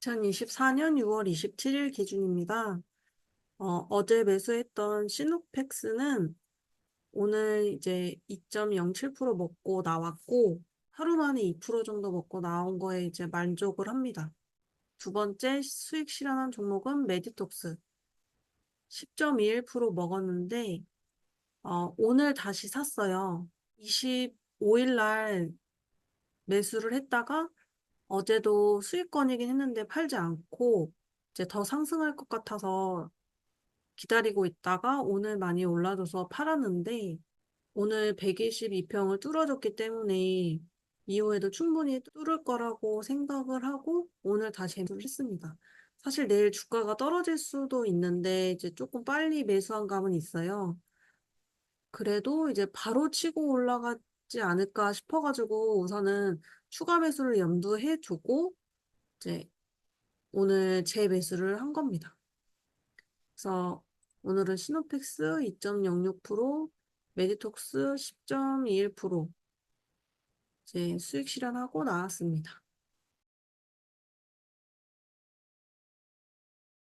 2024년 6월 27일 기준입니다. 어, 어제 매수했던 시노펙스는 오늘 이제 2.07% 먹고 나왔고, 하루 만에 2% 정도 먹고 나온 거에 이제 만족을 합니다. 두 번째 수익 실현한 종목은 메디톡스. 10.21% 먹었는데, 어, 오늘 다시 샀어요. 25일 날 매수를 했다가 어제도 수익권이긴 했는데 팔지 않고 이제 더 상승할 것 같아서 기다리고 있다가 오늘 많이 올라줘서 팔았는데 오늘 122평을 뚫어줬기 때문에 이후에도 충분히 뚫을 거라고 생각을 하고 오늘 다시 매수를 했습니다. 사실 내일 주가가 떨어질 수도 있는데 이제 조금 빨리 매수한 감은 있어요. 그래도 이제 바로 치고 올라가 지 않을까 싶어가지고 우선은 추가 매수를 염두해 두고 이제 오늘 재매수를 한 겁니다. 그래서 오늘은 시노펙스 2.06%, 메디톡스 10.21% 이제 수익 실현하고 나왔습니다.